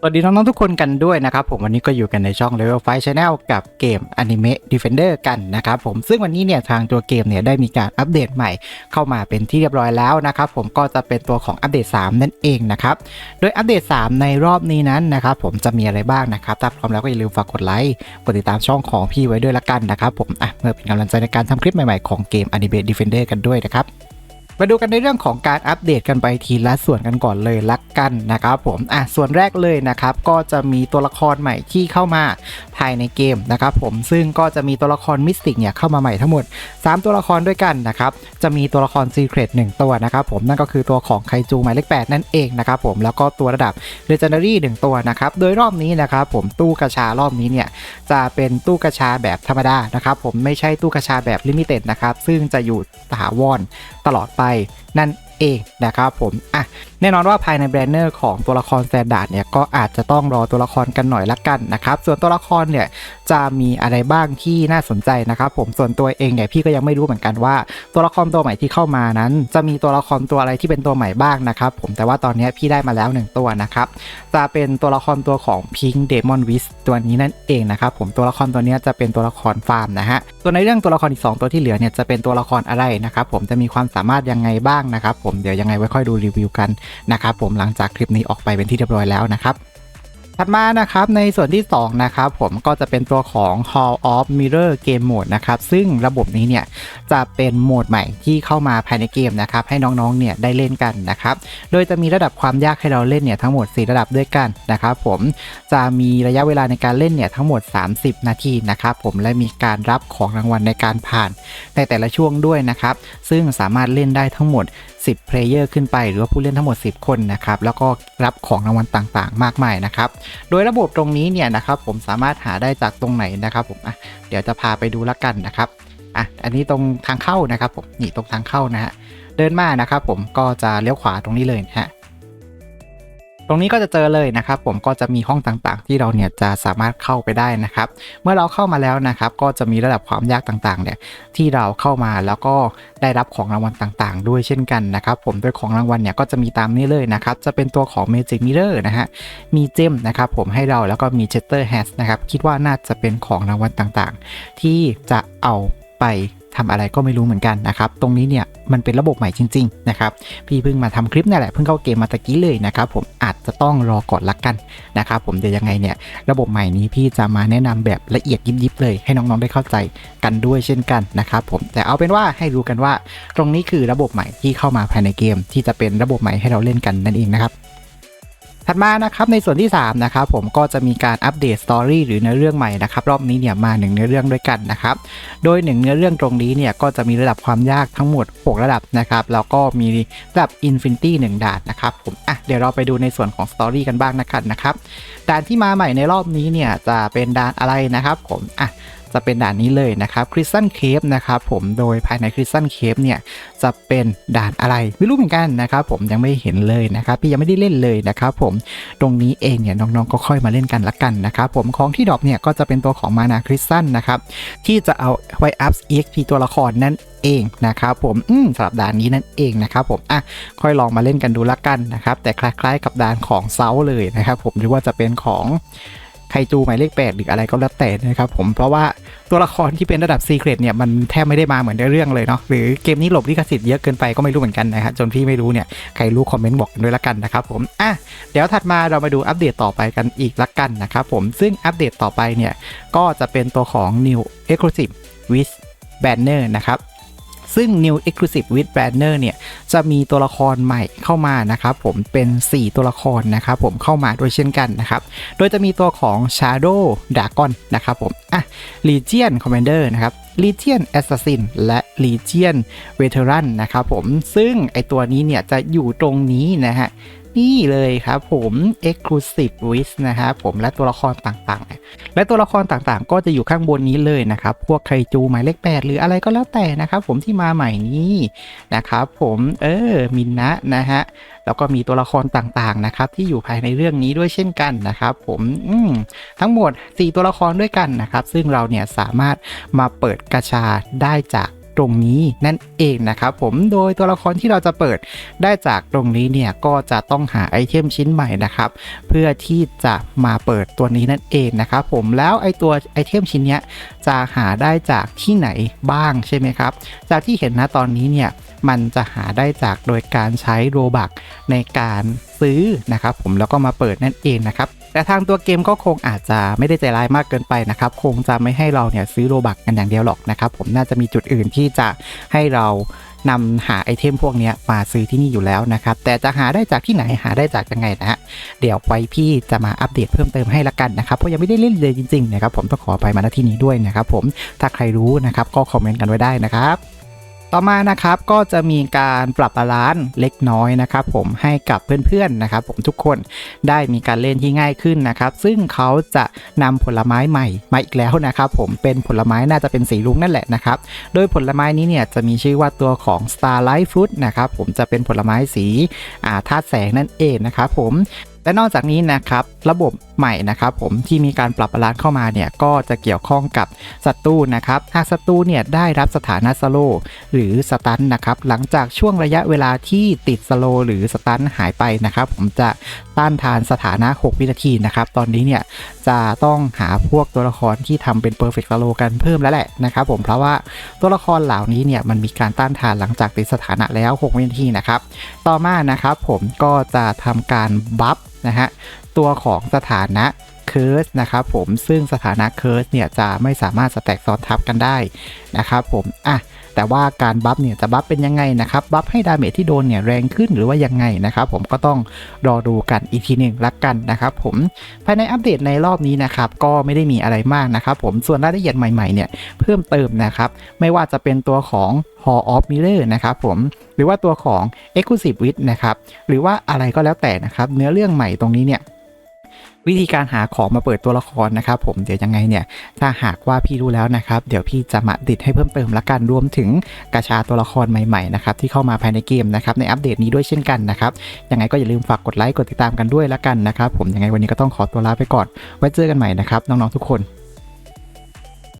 สวัสดีน้องๆทุกคนกันด้วยนะครับผมวันนี้ก็อยู่กันในช่อง Level 5 Channel กับเกม Anime Defender กันนะครับผมซึ่งวันนี้เนี่ยทางตัวเกมเนี่ยได้มีการอัปเดตใหม่เข้ามาเป็นที่เรียบร้อยแล้วนะครับผมก็จะเป็นตัวของอัปเดต 3 นั่นเองนะครับโดยอัปเดต 3 ในรอบนี้นั้นนะครับผมจะมีอะไรบ้างนะครับถ้าพร้อมแล้วก็อย่าลืมฝากกดไลค์กดติดตามช่องของพี่ไว้ด้วยละกันนะครับผมอะเพื่อเป็นกำลังใจในการทำคลิปใหม่ๆของเกม Anime Defender กันด้วยนะครับ มาดูกันในเรื่องของการอัปเดตกันไปทีละส่วนกันก่อนเลยละกันนะครับผมอะส่วนแรกเลยนะครับก็จะมีตัวละครใหม่ที่เข้ามาภายในเกมนะครับผมซึ่งก็จะมีตัวละครมิสติกเนี่ยเข้ามาใหม่ทั้งหมด 3 ตัวละครด้วยกันนะครับจะมีตัวละครซีเครตหนึ่งตัวนะครับผมนั่นก็คือตัวของไคจูหมายเลข8นั่นเองนะครับผมแล้วก็ตัวระดับ Legendary หนึ่งตัวนะครับโดยรอบนี้นะครับผมตู้กระชารอบนี้เนี่ยจะเป็นตู้กระชาแบบธรรมดานะครับผมไม่ใช่ตู้กระชาแบบลิมิเต็ดนะครับซึ่งจะอยู่ถาวรตลอดไปนั่นเองนะครับผมอะแน่นอนว่าภายในแบรนเนอร์ของตัวละครแซนดาร์ดเนี่ยก็อาจจะต้องรอตัวละครกันหน่อยละกันนะครับส่วนตัวละครเนี่ยจะมีอะไรบ้างที่น่าสนใจนะครับผมส่วนตัวเองเนี่ยพี่ก็ยังไม่รู้เหมือนกันว่า ตัวละครตัวใหม่ที่เข้ามานั้น จะมีตัวละครตัวอะไรที่เป็นตัวใหม่บ้างนะครับผมแต่ว่าตอนนี้พี่ได้มาแล้วหนึ่งตัวนะครับจะเป็นตัวละครตัวของ Pink Demon w i s ตัวนี้นั่นเองนะครับผมตัวละครตัวนี้จะเป็นตัวละครฟาร์มนะฮะ ส่วนในเรื่องตัวละครอีก 2 ตัวที่เหลือเนี่ยจะเป็นตัวละครอะไรนะครับผมจะมีความสามารถยังไงบ้างนะครับผมเดี๋ยวยังไงไว้ค่อยดูรีวิวกันนะครับผมหลังจากคลิปนี้ออกไปเป็นที่เรียบร้อยแล้วนะครับ ถัดมานะครับในส่วนที่ 2 นะครับผมก็จะเป็นตัวของ Hall of Mirror Game Mode นะครับ ซึ่งระบบนี้เนี่ยจะเป็นโหมดใหม่ที่เข้ามาภายในเกมนะครับ ให้น้องๆเนี่ยได้เล่นกันนะครับ โดยจะมีระดับความยากให้เราเล่นเนี่ยทั้งหมด 4 ระดับด้วยกันนะครับผมจะมีระยะเวลาในการเล่นเนี่ยทั้งหมด 30 นาทีนะครับผมและมีการรับของรางวัลในการผ่านในแต่ละช่วงด้วยนะครับ ซึ่งสามารถเล่นได้ทั้งหมด 10เพลเยอร์ขึ้นไป หรือว่าผู้เล่นทั้งหมด 10 คนนะครับ แล้วก็รับของรางวัลต่างๆ มากมายนะครับ โดยระบบตรงนี้เนี่ยนะครับผมสามารถหาได้จากตรงไหนนะครับผมอะเดี๋ยวจะพาไปดูละกันนะครับอะอันนี้ตรงทางเข้านะครับผมนี่ตรงทางเข้านะฮะเดินมานะครับผมก็จะเลี้ยวขวาตรงนี้เลยนะฮะ ตรงนี้ก็จะเจอเลยนะครับ ผมก็จะมีห้องต่างๆ ที่เราเนี่ยจะสามารถเข้าไปได้นะครับ เมื่อเราเข้ามาแล้วนะครับ ก็จะมีระดับความยากต่างๆ เนี่ยที่เราเข้ามาแล้วก็ได้รับของรางวัลต่างๆ ด้วยเช่นกันนะครับ ผมโดยของรางวัลเนี่ยก็จะมีตามนี้เลยนะครับ จะเป็นตัวของ Magic Mirror นะฮะมีเจมนะครับ ผมให้เราแล้วก็มี Chetter h a s นะครับคิดว่าน่าจะเป็นของรางวัลต่างๆ ที่จะเอาไป ทำอะไรก็ไม่รู้เหมือนกันนะครับ ตรงนี้เนี่ยมันเป็นระบบใหม่จริงๆนะครับ พี่เพิ่งมาทำคลิปนี่แหละ เพิ่งเข้าเกมมาตะกี้เลยนะครับ ผมอาจจะต้องรอก่อนละกันนะครับ ผมเดี๋ยวยังไงเนี่ยระบบใหม่นี้พี่จะมาแนะนำแบบละเอียดยิบๆเลย ให้น้องๆได้เข้าใจกันด้วยเช่นกันนะครับ ผมแต่เอาเป็นว่าให้รู้กันว่า ตรงนี้คือระบบใหม่ที่เข้ามาภายในเกม ที่จะเป็นระบบใหม่ให้เราเล่นกันนั่นเองนะครับ ถัดมานะครับในส่วนที่3นะครับผมก็จะมีการอัปเดตสตอรี่หรือเนื้อเรื่องใหม่นะครับรอบนี้เนี่ยมาหนึ่งเนื้อเรื่องด้วยกันนะครับโดยหนึ่งเนื้อเรื่องตรงนี้เนี่ยก็จะมีระดับความยากทั้งหมด 6 ระดับนะครับแล้วก็มีระดับ Infinity 1ด่านนะครับผมอะเดี๋ยวเราไปดูในส่วนของสตอรี่กันบ้างนะครับนะครับด่านที่มาใหม่ในรอบนี้เนี่ยจะเป็นด่านอะไรนะครับผมอะ จะเป็นด่านนี้เลยนะครับคริสตันเคฟนะครับผมโดยภายในคริสตันเคฟเนี่ยจะเป็นด่านอะไรไม่รู้เหมือนกันนะครับผมยังไม่เห็นเลยนะครับพี่ยังไม่ได้เล่นเลยนะครับผมตรงนี้เองเนี่ยน้องๆก็ค่อยมาเล่นกันละกันนะครับผมของที่ดรอปเนี่ยก็จะเป็นตัวของมานาคริสตันนะครับที่จะเอาไว้อัพ EXP ตัวละครนั่นเองนะครับผมอืมสำหรับด่านนี้นั่นเองนะครับผมอะค่อยลองมาเล่นกันดูละกันนะครับแต่คล้ายๆกับด่านของเซาเลยนะครับผมหรือว่าจะเป็นของ คจูหมายเลขแปดหรืออะไรก็แล้วแต่นะครับผมเพราะว่าตัวละครที่เป็นระดับซีเครตเนี่ยมันแทบไม่ได้มาเหมือนในเรื่องเลยเนาะหรือเกมนี้หลบลิขสิทธิ์เยอะเกินไปก็ไม่รู้เหมือนกันนะฮะจนพี่ไม่รู้เนี่ยใครรู้คอมเมนต์บอกกันด้วยละกันนะครับผมอะเดี๋ยวถัดมาเรามาดูอัปเดตต่อไปกันอีกละกันนะครับผมซึ่งอัปเดตต่อไปเนี่ยก็จะเป็นตัวของ New Exclusive with Banner นะครับ ซึ่ง New Exclusive with Banner เนี่ยจะมีตัวละครใหม่เข้ามานะครับผมเป็น 4 ตัวละครนะครับผมเข้ามาด้วยเช่นกันนะครับ โดยจะมีตัวของ Shadow Dragon นะครับผมอะ Legion Commander นะครับ Legion Assassin และ Legion Veteran นะครับผมซึ่งไอตัวนี้เนี่ยจะอยู่ตรงนี้นะฮะ นี่เลยครับผม Exclusive Wish นะครับผมและตัวละครต่างๆ และตัวละครต่างๆ ก็จะอยู่ข้างบนนี้เลยนะครับ พวกไคจูหมายเลขแปดหรืออะไรก็แล้วแต่นะครับผมที่มาใหม่นี้นะครับผมเออมินนะนะฮะแล้วก็มีตัวละครต่างๆนะครับที่อยู่ภายในเรื่องนี้ด้วยเช่นกันนะครับผมอืมทั้งหมด 4 ตัวละครด้วยกันนะครับ ซึ่งเราเนี่ยสามารถมาเปิดกระชาได้จาก ตรงนี้นั่นเองนะครับผมโดยตัวละครที่เราจะเปิดได้จากตรงนี้เนี่ยก็จะต้องหาไอเทมชิ้นใหม่นะครับเพื่อที่จะมาเปิดตัวนี้นั่นเองนะครับผมแล้วไอตัวไอเทมชิ้นเนี้ยจะหาได้จากที่ไหนบ้างใช่ไหมครับจากที่เห็นนะตอนนี้เนี่ยมันจะหาได้จากโดยการใช้โรบักในการซื้อนะครับผมแล้วก็มาเปิดนั่นเองนะครับแต่ทางตัวเกมก็คงอาจจะไม่ได้ใจร้ายมากเกินไปนะครับคงจะไม่ให้เราเนี่ยซื้อโรบักกันอย่างเดียวหรอกนะครับผมน่าจะมีจุดอื่นที่จะให้เรานำหาไอเทมพวกนี้มาซื้อที่นี่อยู่แล้วนะครับ แต่จะหาได้จากที่ไหนหาได้จากยังไงนะฮะเดี๋ยวไว้พี่จะมาอัปเดตเพิ่มเติมให้ละกันนะครับเพราะยังไม่ได้เล่นเลยจริงๆนะครับผมต้องขอไปมาณที่นี้ด้วยนะครับผมถ้าใครรู้นะครับก็คอมเมนต์กันไว้ได้นะครับ ต่อมานะครับก็จะมีการปรับบาลานซ์เล็กน้อยนะครับผมให้กับเพื่อนๆนะครับผมทุกคนได้มีการเล่นที่ง่ายขึ้นนะครับ ซึ่งเขาจะนำผลไม้ใหม่มาอีกแล้วนะครับผมเป็นผลไม้น่าจะเป็นสีรุ้งนั่นแหละนะครับ โดยผลไม้นี้เนี่ยจะมีชื่อว่าตัวของ Starlight Fruit นะครับผมจะเป็นผลไม้สีอ่าธาตุแสงนั่นเองนะครับผม และนอกจากนี้นะครับระบบใหม่นะครับผมที่มีการปรับบาลานซ์เข้ามาเนี่ยก็จะเกี่ยวข้องกับศัตรูนะครับหากศัตรูเนี่ยได้รับสถานะสโลหรือสตันนะครับหลังจากช่วงระยะเวลาที่ติดสโลหรือสตันหายไปนะครับผมจะต้านทานสถานะ 6 วินาทีนะครับตอนนี้เนี่ยจะต้องหาพวกตัวละครที่ทำเป็น Perfect Solo กันเพิ่มแล้วแหละนะครับผมเพราะว่าตัวละครเหล่านี้เนี่ยมันมีการต้านทานหลังจากติดสถานะแล้ว 6 วินาทีนะครับต่อมานะครับผมก็จะทำการบัฟ นะฮะตัวของสถานะเคิร์สนะครับผมซึ่งสถานะเคิร์สเนี่ยจะไม่สามารถสแต็กซ้อนทับกันได้นะครับผมอะ แต่ว่าการบัฟเนี่ยจะบัฟเป็นยังไงนะครับบัฟให้ดาเมจที่โดนเนี่ยแรงขึ้นหรือว่ายังไงนะครับผมก็ต้องรอดูกันอีกทีหนึ่งละกันนะครับผมภายในอัปเดตในรอบนี้นะครับก็ไม่ได้มีอะไรมากนะครับผมส่วนรายละเอียดใหม่ๆเนี่ยเพิ่มเติมนะครับไม่ว่าจะเป็นตัวของ Hall of Mirror นะครับผมหรือว่าตัวของ Exclusive Wit นะครับหรือว่าอะไรก็แล้วแต่นะครับเนื้อเรื่องใหม่ตรงนี้เนี่ย วิธีการหาของมาเปิดตัวละครนะครับ ผมเดี๋ยวยังไงเนี่ยถ้าหากว่าพี่รู้แล้วนะครับ เดี๋ยวพี่จะมาติดให้เพิ่มเติมละกันรวมถึงกระชาตัวละครใหม่ๆนะครับที่เข้ามาภายในเกมนะครับในอัปเดตนี้ด้วยเช่นกันนะครับยังไงก็อย่าลืมฝากกดไลค์กดติดตามกันด้วยละกันนะครับ ผมยังไงวันนี้ก็ต้องขอตัวลาไปก่อนไว้เจอกันใหม่นะครับน้องๆทุกคน